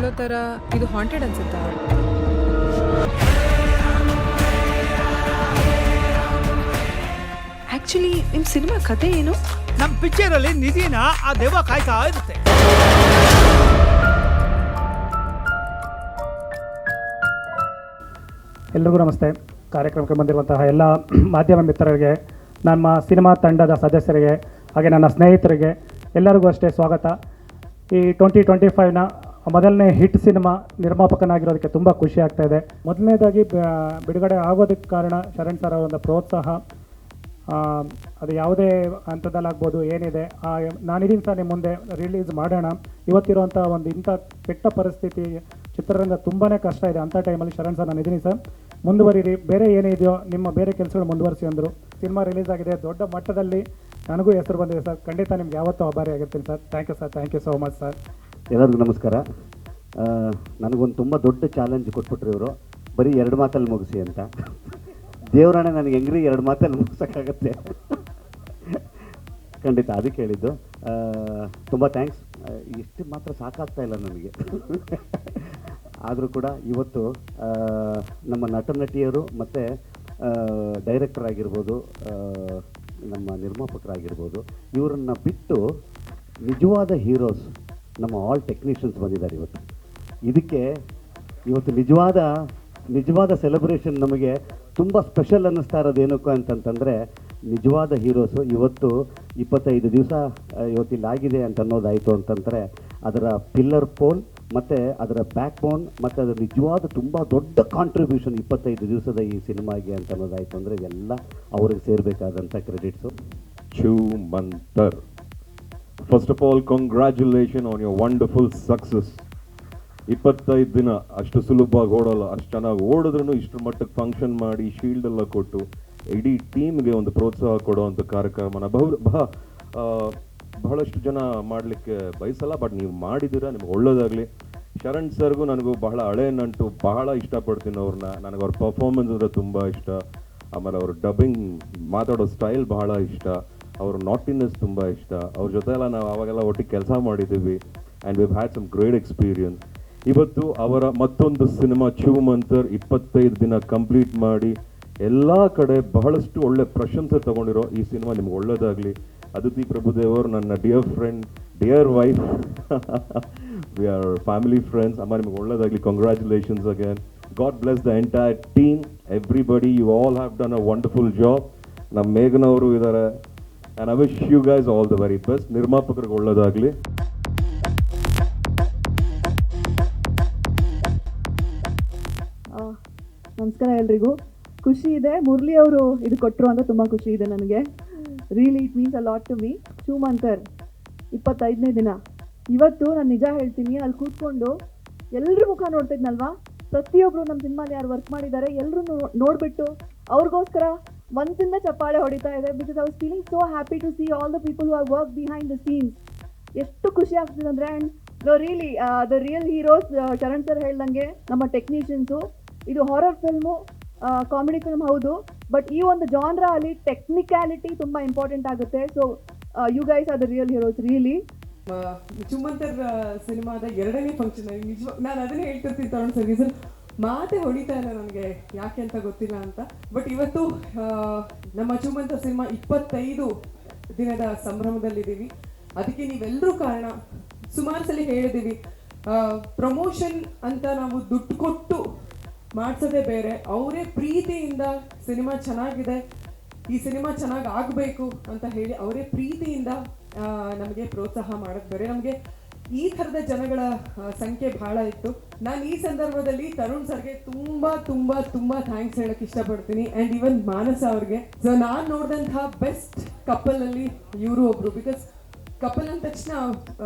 ಹೇಳೋ ಥರ ಇದು ಹಾಂಟೆಡ್ ಅನ್ಸುತ್ತಾ? ಆಕ್ಚುಲಿ ನಿಮ್ಮ ಸಿನಿಮಾ ಕತೆ ಏನು? ನಮ್ ಪಿಕ್ಚರ್ ಅಲ್ಲಿ ನಿಧಿನ ಆ ದೇವ ಕಾಯ್ತಾ ಇರುತ್ತೆ. ಎಲ್ರಿಗೂ ನಮಸ್ತೆ. ಕಾರ್ಯಕ್ರಮಕ್ಕೆ ಬಂದಿರುವಂತಹ ಎಲ್ಲ ಮಾಧ್ಯಮ ಮಿತ್ರರಿಗೆ ನಮ್ಮ ಸಿನಿಮಾ ತಂಡದ ಸದಸ್ಯರಿಗೆ ಹಾಗೆ ನನ್ನ ಸ್ನೇಹಿತರಿಗೆ ಎಲ್ಲರಿಗೂ ಅಷ್ಟೇ ಸ್ವಾಗತ. ಈ ಟ್ವೆಂಟಿ ಟ್ವೆಂಟಿ ಫೈವ್ನ ಮೊದಲನೇ ಹಿಟ್ ಸಿನಿಮಾ ನಿರ್ಮಾಪಕನಾಗಿರೋದಕ್ಕೆ ತುಂಬ ಖುಷಿ ಆಗ್ತಾ ಇದೆ. ಮೊದಲನೇದಾಗಿ ಬಿಡುಗಡೆ ಆಗೋದಕ್ಕೆ ಕಾರಣ ಶರಣ್ ಸರ್ ಅವರ ಪ್ರೋತ್ಸಾಹ. ಅದು ಯಾವುದೇ ಹಂತದಲ್ಲಾಗ್ಬೋದು ಏನಿದೆ ಆ, ನಾನಿದ್ದೀನಿ ಸರ್ ನಿಮ್ಮ ಮುಂದೆ ರಿಲೀಸ್ ಮಾಡೋಣ. ಇವತ್ತಿರುವಂಥ ಒಂದು ಇಂಥ ಕೆಟ್ಟ ಪರಿಸ್ಥಿತಿ ಚಿತ್ರರಂಗ ತುಂಬಾ ಕಷ್ಟ ಇದೆ. ಅಂಥ ಟೈಮಲ್ಲಿ ಶರಣ್ ಸರ್ ನಾನು ಇದ್ದೀನಿ ಸರ್. ಮುಂದುವರಿರಿ. ಬೇರೆ ಏನೇ ಇದೆಯೋ ನಿಮ್ಮ ಬೇರೆ ಕೆಲಸಗಳು ಮುಂದುವರಿಸಿ ಅಂದರು. ಸಿನಿಮಾ ರಿಲೀಸ್ ಆಗಿದೆ. ದೊಡ್ಡ ಮಟ್ಟದಲ್ಲಿ ನನಗೂ ಹೆಸರು ಬಂದಿದೆ ಸರ್. ಖಂಡಿತ ನಿಮ್ಗೆ ಯಾವತ್ತೂ ಆಭಾರಿ ಆಗಿರ್ತೀನಿ sir. Thank you sir thank you so much sir ಎಲ್ಲರಿಗೂ ನಮಸ್ಕಾರ. ನನಗೊಂದು ತುಂಬ ದೊಡ್ಡ ಚಾಲೆಂಜ್ ಕೊಟ್ಬಿಟ್ರು ಇವರು. ಬರೀ ಎರಡು ಮಾತಲ್ಲಿ ಮುಗಿಸಿ ಅಂತ. ದೇವರಾಣೆ ನನಗೆ ಹೆಂಗ್ರಿ ಎರಡು ಮಾತಲ್ಲಿ ಮುಗಿಸೋಕ್ಕಾಗತ್ತೆ? ಖಂಡಿತ ಅದಕ್ಕೆ ಹೇಳಿದ್ದು. ತುಂಬ ಥ್ಯಾಂಕ್ಸ್ ಇಷ್ಟು ಮಾತ್ರ ಸಾಕಾಗ್ತಾ ಇಲ್ಲ ನನಗೆ. ಆದರೂ ಕೂಡ ಇವತ್ತು ನಮ್ಮ ನಟ ನಟಿಯರು ಮತ್ತು ಡೈರೆಕ್ಟರ್ ಆಗಿರ್ಬೋದು ನಮ್ಮ ನಿರ್ಮಾಪಕರಾಗಿರ್ಬೋದು, ಇವರನ್ನು ಬಿಟ್ಟು ನಿಜವಾದ ಹೀರೋಸ್ ನಮ್ಮ ಆಲ್ ಟೆಕ್ನಿಷಿಯನ್ಸ್ ಬಂದಿದ್ದಾರೆ ಇವತ್ತು ಇದಕ್ಕೆ ಇವತ್ತು ನಿಜವಾದ ನಿಜವಾದ ಸೆಲೆಬ್ರೇಷನ್ ನಮಗೆ ತುಂಬ ಸ್ಪೆಷಲ್ ಅನ್ನಿಸ್ತಾ ಇರೋದು ಏನಕ್ಕೆ ಅಂತಂತಂದರೆ ನಿಜವಾದ ಹೀರೋಸು ಇವತ್ತು ಇಪ್ಪತ್ತೈದು ದಿವಸ ಇವತ್ತಿಲ್ಲಿ ಆಗಿದೆ ಅಂತ ಅನ್ನೋದಾಯಿತು ಅಂತಂದರೆ ಅದರ ಪಿಲ್ಲರ್ ಪೋಲ್ ಮತ್ತು ಅದರ ಬ್ಯಾಕ್ ಬೋನ್ ಮತ್ತು ಅದರ ನಿಜವಾದ ತುಂಬ ದೊಡ್ಡ ಕಾಂಟ್ರಿಬ್ಯೂಷನ್ ಇಪ್ಪತ್ತೈದು ದಿವಸದ ಈ ಸಿನಿಮಾಗೆ ಅಂತ ಅನ್ನೋದಾಯಿತು ಅಂದರೆ ಎಲ್ಲ ಅವ್ರಿಗೆ ಸೇರಬೇಕಾದಂಥ credits Chumantar. First of all congratulation on your wonderful success ಇಪ್ಪತ್ತೈದು ದಿನ ಅಷ್ಟು ಸುಲಭವಾಗಿ ಓಡೋಲ್ಲ, ಅಷ್ಟು ಚೆನ್ನಾಗಿ ಓಡಿದ್ರೂ ಇಷ್ಟರ ಮಟ್ಟಕ್ಕೆ ಫಂಕ್ಷನ್ ಮಾಡಿ ಶೀಲ್ಡ್ ಎಲ್ಲ ಕೊಟ್ಟು ಇಡೀ ಟೀಮ್ಗೆ ಒಂದು ಪ್ರೋತ್ಸಾಹ ಕೊಡುವಂಥ ಕಾರ್ಯಕ್ರಮನ ಬಹು, ಬಹ ಬಹಳಷ್ಟು ಜನ ಮಾಡಲಿಕ್ಕೆ ಬಯಸಲ್ಲ ಬಟ್ ನೀವು ಮಾಡಿದ್ದೀರಾ, ನಿಮ್ಗೆ ಒಳ್ಳೇದಾಗಲಿ. ಶರಣ್ ಸರ್ಗೂ ನನಗೂ ಬಹಳ ಹಳೆ ನಂಟು ಬಹಳ ಇಷ್ಟಪಡ್ತೀನಿ ಅವ್ರನ್ನ. ನನಗೆ ಅವ್ರ ಪರ್ಫಾರ್ಮೆನ್ಸ್ ಅಂದರೆ ತುಂಬ ಇಷ್ಟ. ಆಮೇಲೆ ಅವ್ರ ಡಬ್ಬಿಂಗ್ ಮಾತಾಡೋ ಸ್ಟೈಲ್ ಬಹಳ ಇಷ್ಟ. ಅವ್ರ ನಾಟಿನೆಸ್ ತುಂಬ ಇಷ್ಟ. ಅವ್ರ ಜೊತೆ ಎಲ್ಲ ನಾವು ಅವಾಗೆಲ್ಲ ಒಟ್ಟಿಗೆ ಕೆಲಸ ಮಾಡಿದ್ದೀವಿ. And we've had some great experience ಇವತ್ತು ಅವರ ಮತ್ತೊಂದು ಸಿನಿಮಾ ಮಂತರ್ ಇಪ್ಪತ್ತೈದು ದಿನ ಕಂಪ್ಲೀಟ್ ಮಾಡಿ ಎಲ್ಲ ಕಡೆ ಬಹಳಷ್ಟು ಒಳ್ಳೆ ಪ್ರಶಂಸೆ ತಗೊಂಡಿರೋ ಈ ಸಿನಿಮಾ ನಿಮ್ಗೆ ಒಳ್ಳೆಯದಾಗಲಿ ಅದಿತಿ ಪ್ರಭುದೇವರು ನನ್ನ dear friend dear wife we are family friends ಅಮ್ಮ, ನಿಮ್ಗೆ ಒಳ್ಳೇದಾಗಲಿ. Congratulations again God bless the entire team everybody you all have done a wonderful job ನಮ್ಮ ಮೇಘನವರು ಇದ್ದಾರೆ and I wish you guys all the very best ನಿರ್ಮಾಪಕರಿಗೆ ಒಳ್ಳೇದಾಗಲಿ ನಮಸ್ಕಾರ ಎಲ್ರಿಗೂ ಖುಷಿ ಇದೆ. ಮುರಳಿ ಅವರು ಇದು ಕೊಟ್ಟರು ಅಂತ ತುಂಬ ಖುಷಿ ಇದೆ ನನಗೆ. Really it means a lot to me Mantar ಇಪ್ಪತ್ತೈದನೇ ದಿನ. ಇವತ್ತು ನಾನು ನಿಜ ಹೇಳ್ತೀನಿ, ಅಲ್ಲಿ ಕೂತ್ಕೊಂಡು ಎಲ್ಲರ ಮುಖ ನೋಡ್ತಿದ್ನಲ್ವಾ? ಪ್ರತಿಯೊಬ್ಬರು ನಮ್ಮ ಸಿನಿಮಾಲಿ ಯಾರು ವರ್ಕ್ ಮಾಡಿದ್ದಾರೆ ಎಲ್ಲರೂ ನೋಡಿಬಿಟ್ಟು ಅವ್ರಿಗೋಸ್ಕರ ಮನಸ್ಸಿಂದ ಚಪ್ಪಾಳೆ ಹೊಡಿತಾ ಇದೆ because I was feeling so happy to see all the people who are work behind the scenes ಎಷ್ಟು ಖುಷಿ ಆಗ್ತಿದೆ ಅಂದರೆ and the really the real heroes Sharan sir ಹೇಳ್ದಂಗೆ ನಮ್ಮ ಟೆಕ್ನಿಷಿಯನ್ಸು ಇದು ಹಾರರ್ ಫಿಲ್ಮು ಕಾಮಿಡಿ ಫಿಲ್ಮ್ ಹೌದು ಬಟ್ ಈ ಒಂದು ಜಾನ್ರ ಅಲ್ಲಿ ಟೆಕ್ನಿಕ್ಯಾಲಿಟಿ ತುಂಬ ಇಂಪಾರ್ಟೆಂಟ್ ಆಗುತ್ತೆ. So you guys are the real heroes really Chumantar ಸಿನಿಮಾದ ಎರಡನೇ ಫಂಕ್ಷನ್ ನಾನು ಅದನ್ನೇ ಹೇಳ್ತಿರ್ತೀನಿ ತಗೊಂಡು ಸರ್ ಮಾತೆ ಹೊಡಿತಾ ಇಲ್ಲ ನನಗೆ. ಯಾಕೆ ಅಂತ ಗೊತ್ತಿಲ್ಲ ಅಂತ. ಬಟ್ ಇವತ್ತು ನಮ್ಮ ಅಚುಮಂತ ಸಿನಿಮಾ ಇಪ್ಪತ್ತೈದು ದಿನದ ಸಂಭ್ರಮದಲ್ಲಿದ್ದೀವಿ. ಅದಕ್ಕೆ ನೀವೆಲ್ಲರೂ ಕಾರಣ. ಸುಮಾರು ಸಲ ಹೇಳಿದ್ದೀವಿ. ಪ್ರಮೋಷನ್ ಅಂತ ನಾವು ದುಡ್ಡು ಕೊಟ್ಟು ಮಾಡಿಸೋದೇ ಬೇರೆ. ಅವರೇ ಪ್ರೀತಿಯಿಂದ ಸಿನಿಮಾ ಚೆನ್ನಾಗಿದೆ. ಈ ಸಿನಿಮಾ ಚೆನ್ನಾಗಿ ಆಗಬೇಕು ಅಂತ ಹೇಳಿ ಅವರೇ ಪ್ರೀತಿಯಿಂದ ನಮಗೆ ಪ್ರೋತ್ಸಾಹ ಮಾಡೋದು ಬೇರೆ. ನಮಗೆ ಈ ಥರದ ಜನಗಳ ಸಂಖ್ಯೆ ಬಹಳ ಇತ್ತು. ನಾನು ಈ ಸಂದರ್ಭದಲ್ಲಿ ತರುಣ್ ಸರ್ಗೆ ತುಂಬಾ ತುಂಬಾ ತುಂಬಾ ಥ್ಯಾಂಕ್ಸ್ ಹೇಳಕ್ ಇಷ್ಟಪಡ್ತೀನಿ. ಅಂಡ್ ಈವನ್ ಮಾನಸ ಅವ್ರಿಗೆ. ಸೊ ನಾನು ನೋಡಿದಂತಹ ಬೆಸ್ಟ್ ಕಪಲ್ ಅಲ್ಲಿ ಇವರು ಒಬ್ರು. ಬಿಕಾಸ್ ಕಪಲ್ ಅಂದ ತಕ್ಷಣ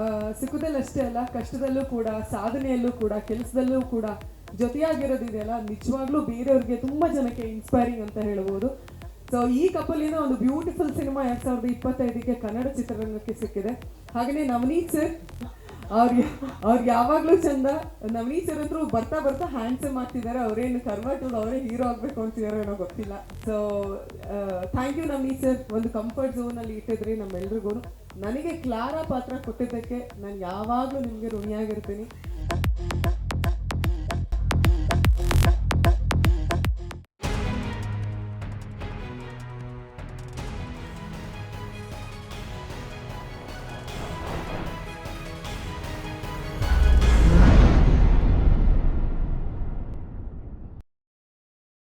ಆ, ಸುಖದಲ್ಲಿ ಅಷ್ಟೇ ಅಲ್ಲ ಕಷ್ಟದಲ್ಲೂ ಕೂಡ ಸಾಧನೆಯಲ್ಲೂ ಕೂಡ ಕೆಲಸದಲ್ಲೂ ಕೂಡ ಜೊತೆಯಾಗಿರೋದಿದೆಯಲ್ಲ ನಿಜವಾಗ್ಲೂ ಬೇರೆಯವ್ರಿಗೆ ತುಂಬಾ ಜನಕ್ಕೆ ಇನ್ಸ್ಪೈರಿಂಗ್ ಅಂತ ಹೇಳ್ಬೋದು. ಸೊ ಈ ಕಪಲಿನ ಒಂದು ಬ್ಯೂಟಿಫುಲ್ ಸಿನಿಮಾ ಎರಡ್ ಸಾವಿರದ ಇಪ್ಪತ್ತೈದಕ್ಕೆ ಕನ್ನಡ ಚಿತ್ರರಂಗಕ್ಕೆ ಸಿಕ್ಕಿದೆ. ಹಾಗೆಯೇ ನವನೀತ್ ಸರ್ ಅವ್ರಿಗೆ ಅವ್ರಿಗೆ ಯಾವಾಗ್ಲೂ ಚಂದ ನವನೀತ್ ಸರ್ ಅಂತೂ ಬರ್ತಾ ಬರ್ತಾ ಹ್ಯಾಂಡ್ಸಮ್ ಆಗ್ತಿದ್ದಾರೆ, ಅವರೇನು ಕನ್ವರ್ಟ್ ಅವರೇ ಹೀರೋ ಆಗ್ಬೇಕು ಅಂತಿದಾರೋ ಏನೋ ಗೊತ್ತಿಲ್ಲ. So thank you Navneet sir, ಒಂದು ಕಂಫರ್ಟ್ ಝೋನ್ ಅಲ್ಲಿ ಇಟ್ಟಿದ್ರಿ ನಮ್ಮೆಲ್ರಿಗೂ. ನನಗೆ ಕ್ಲಾರಾ ಪಾತ್ರ ಕೊಟ್ಟಿದ್ದಕ್ಕೆ ನಾನು ಯಾವಾಗಲೂ ನಿಮಗೆ ಋಣಿಯಾಗಿರ್ತೀನಿ.